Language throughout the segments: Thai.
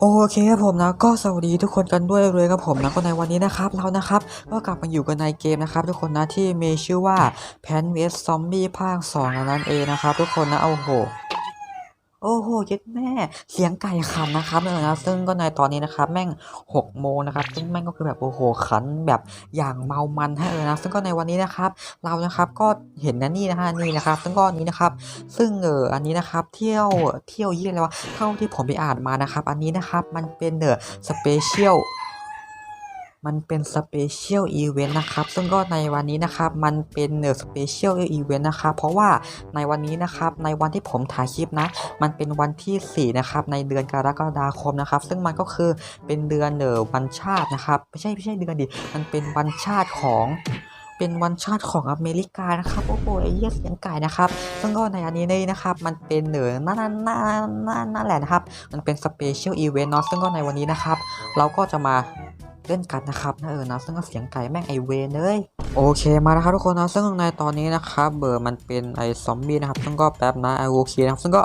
โอเคครับผมนะก็สวัสดีทุกคนกันด้วยเลยครับผมนะก็ในวันนี้นะครับเรานะครับก็กลับมาอยู่กันในเกมนะครับ ทุกคนนะที่มีชื่อว่าแพนเวสซอมบี้ภาค2นั่นเองนะครับ ทุกคนนะโอ้โห โอ้โหเย็ดแม่เสียงไก่ขันนะครับเนี่ยนะซึ่งก็ในตอนนี้นะครับ แม่งหกโมงนะครับ ซึ่งแม่งก็คือแบบโอ้โหขันแบบอย่างเมามันให้เลยนะ ซึ่งก็ในวันนี้นะครับ เรานะครับก็เห็นนะนี่นะฮะนี่นะครับ ซึ่งก็อันนี้นะครับ ซึ่งเอออันนี้นะครับ เที่ยวเที่ยวยี่อะไรวะเท่าที่ผมไปอ่านมานะครับ อันนี้นะครับมันเป็นเดอสเปเชียล มันเป็นสเปเชียลอีเวนต์นะครับ ซึ่งก็ในวันนี้นะครับมันเป็นเนอสเปเชียลอีเวนต์นะครับ เพราะว่าในวันนี้นะครับในวันที่ผมถ่ายคลิปนะ มันเป็นวันที่ 4 นะครับ ในเดือนกรกฎาคมนะครับ ซึ่งมันก็คือเป็นเดือนเนอวันชาตินะครับ ไม่ใช่ไม่ใช่เดือนดิ มันเป็นวันชาติของเป็นวันชาติของอเมริกานะครับโอ้โหไอ้เยเสียงไก่นะครับซึ่งก็ในอันนี้นี่นะครับ มันเป็นเนอนั่นนั่นนั่นนั่นนั่นแหละนะครับ มันเป็นสเปเชียลอีเวนต์เนาะซึ่งก็ในวันนี้นะครับ เราก็จะมา เล่นกันนะครับนะเออนะซึ่งก็เสียงไก่แม่งไอเวนเลยโอเคมาแล้วครับทุกคนนะซึ่งในตอนนี้นะครับเบอร์มันเป็นไอซอมบี้นะครับซึ่งก็แป๊บนะไอโอเคนะครับซึ่งก็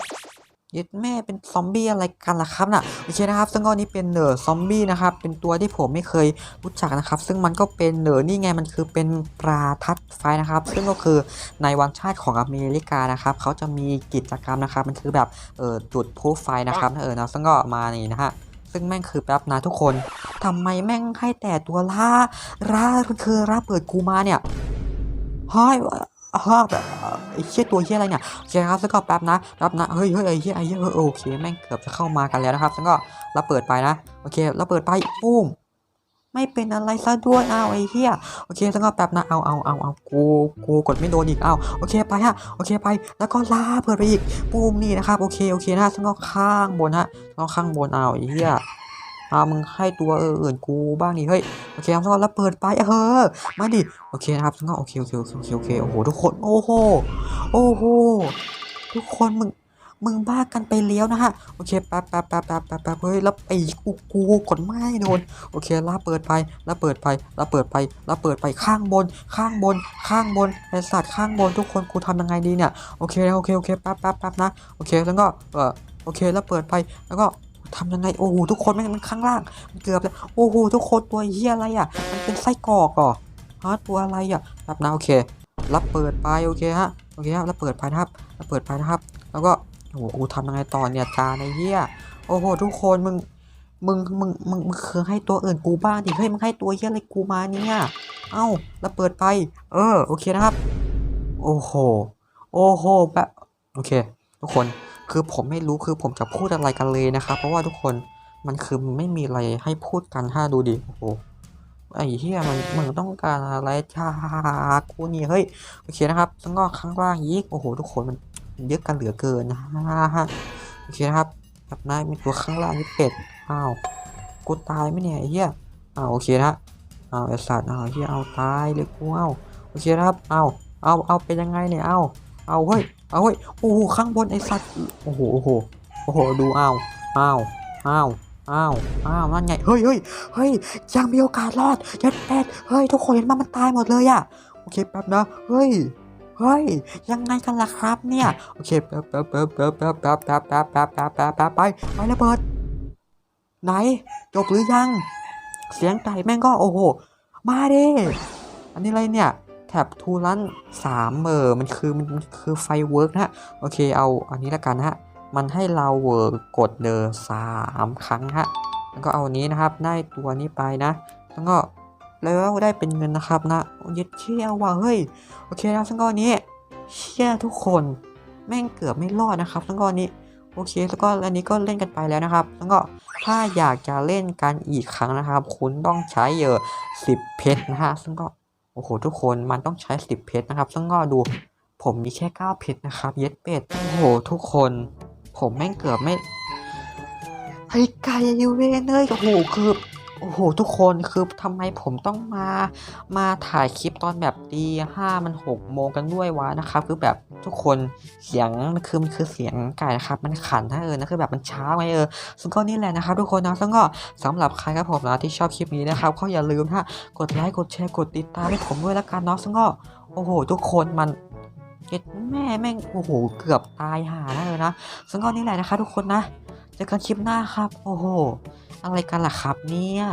ยึดแม่เป็นซอมบี้อะไรกันล่ะครับน่ะโอเคนะครับ ซึ่งก็นี่เป็นเนอร์ซอมบี้นะครับเป็นตัวที่ผมไม่เคยรู้จักนะครับ ซึ่งมันก็เป็นเนอร์นี่ไงมันคือเป็นปลาทัดไฟนะครับ ซึ่งก็คือในวันชาติของอเมริกานะครับเขาจะมีกิจกรรมนะครับ มันคือแบบเออจุดพลุไฟนะครับนะเออนะซึ่งก็มานี่นะฮะ ซึ่งแม่งคือแป๊บนะทุกคนทำไมแม่งให้แต่ตัวล่าล่ามันคือล่าเปิดกูมาเนี่ยเฮ้ยฮ่าแบบไอ้เชี่ยตัวเชี่ยอะไรเนี่ยโอเคครับแล้วก็แป๊บนะแป๊บนะเฮ้ยเฮ้ยไอ้เชี่ยไอ้เชี่ยเออโอเคแม่งเกือบจะเข้ามากันแล้วนะครับแล้วก็เราเปิดไปนะโอเคเราเปิดไปปุ้ม ไม่เป็นอะไรซะด้วยเอาไอ้เหี้ยโอเคแล้วก็แป๊บนะเอาเอาเอาเอากูกูกดไม่โดนอีกเอาโอเคไปฮะโอเคไป แล้วก็ล่าเปิดไปอีกปุ้มนี่นะครับโอเคโอเคนะแล้วก็ข้างบนฮะแล้วก็ข้างบนเอาไอ้เหี้ยอามึงให้ตัวเอออื่นกูบ้างดิเฮ้ยโอเคครับแล้วเปิดไปเออมาดิโอเคนะครับแล้วก็โอเคโอเคโอเคโอเคโอเคโอ้โหทุกคนโอ้โหโอ้โหทุกคนมึง มึงบ้ากันไปแล้วนะฮะ โอเคแป๊บแป๊บแป๊บแป๊บแป๊บแป๊บเฮ้ยแล้วไอ้กูกูกดไม่โดนโอเคล้วเปิดไปแล้วเปิดไปแล้วเปิดไปแล้วเปิดไปข้างบน ข้างบน ข้างบนไอสัตว์ข้างบนทุกคนกูทำยังไงดีเนี่ยโอเคโอเคโอเคแป๊บแป๊บแป๊บนะโอเคแล้วก็เออโอเคแล้วเปิดไปแล้วก็ทำยังไงโอ้โหทุกคนแม่งมันข้างล่างมันเกือบแล้วโอ้โหทุกคนตัวเฮียอะไรอะ มันเป็นไส้กรอกเหรอฮะตัวอะไรอะแบบนะโอเครับเปิดไปโอเคฮะโอเคครับแล้วเปิดไปนะครับแล้วเปิดไปนะครับ แล้วก็ โอ้โหกูทำยังไงต่อเนี่ยจานไอ้เฮียโอ้โหทุกคนมึงมึงมึงมึงมึงคือให้ตัวอื่นกูบ้างดิเฮ้ยมึงให้ตัวเฮียอะไรกูมาเนี่ยเอ้าแล้วเปิดไป เออโอเคนะครับ โอ้โหโอ้โหแบบโอเค ทุกคนคือผมไม่รู้คือผมจะพูดอะไรกันเลยนะครับ เพราะว่าทุกคนมันคือไม่มีอะไรให้พูดกันถ้าดูดิโอ้โหไอ้เหี้ยมันมันต้องการอะไรจากูนี่เฮ้ยโอเคนะครับแล้วก็ข้างล่างยีกโอ้โหทุกคนมัน เยอะกันเหลือเกินนะฮะโอเคนะครับแบบนั้นมีตัวข้างล่างนี่เป็ดอ้าวกูตายไหมเนี่ยไอ้เหี้ยอ้าวโอเคนะอ้าวไอสัตว์อ้าวเหี้ยเอาตายเลยกูอ้าวโอเคนะครับเอาเอาเอาเป็นยังไงเนี่ยเอาเอาเฮ้ยเอาเฮ้ยโอ้โหข้างบนไอสัตว์โอ้โหโอ้โหโอ้โหดูอ้าวอ้าวอ้าวอ้าวอ้าวนั่นไงเฮ้ยเฮ้ยเฮ้ยยังมีโอกาสรอดยัดแปดเฮ้ยทุกคนเห็นมันมันตายหมดเลยอะโอเคแป๊บนะเฮ้ย เฮ้ย ยังไงกันล่ะครับเนี่ย โอเคแป๊บแป๊บแป๊บแป๊บแป๊บแป๊บแป๊บแป๊บแป๊บแป๊บแป๊บแป๊บไปไประเบิด ไหน จบหรือยัง เสียงไก่แม่งก็โอ้โห มาเด้อันนี้อะไรเนี่ย แท็บทูลันสามเออมันคือมันคือไฟเวิร์กนะโอเคเอาอันนี้ละกันฮะ มันให้เราเวิร์กกดเดอสามครั้งฮะ แล้วก็เอาอันนี้นะครับ ได้ตัวนี้ไปนะ แล้วก็ แล้วได้เป็นเงินนะครับนะย็ดเชี่ยว่ะเฮ้ยโอเคนะซึ่งกอนี้เชี่ยทุกคนแม่งเกือบไม่รอดนะครับแล้วก็อันนี้โอเคแล้วก็อันนี้ก็เล่นกันไปแล้วนะครับแล้วก็ถ้าอยากจะเล่นกันอีกครั้งนะครับ คุณต้องใช้เยอะสิบเพชรนะฮะซึ่งก็โอ้โหทุกคนมันต้องใช้10เพชรนะครับซึ่งก็ดูผมมีแค่9เพชรนะครับ เย็ดเป็ดโอ้โหทุกคน ผมแม่งเกือบไม่ไอ้ไก่ยูเวนเลยโอ้โหคือ โอ้โหทุกคนคือทำไมผมต้องมามาถ่ายคลิปตอนแบบตีห้ามันหกโมงกันด้วยวะนะครับ คือแบบทุกคนเสียงคือมันคือเสียงไก่นะครับ มันขันนะเออนะคือแบบมันช้าไงเออซึ่งก็นี่แหละนะครับทุกคนนะซึ่งก็สำหรับใครครับผมนะที่ชอบคลิปนี้นะครับก็อย่าลืมนะกดไลค์กดแชร์กดติดตามให้ผมด้วยละกันเนาะซึ่งก็โอ้โห ทุกคนมันเก็ดแม่แม่งโอ้โหเกือบตายหานะเลยนะซึ่งก็นี่แหละนะครับทุกคนนะ เจอกันคลิปหน้าครับ โอ้โห อะไรกันล่ะครับเนี่ย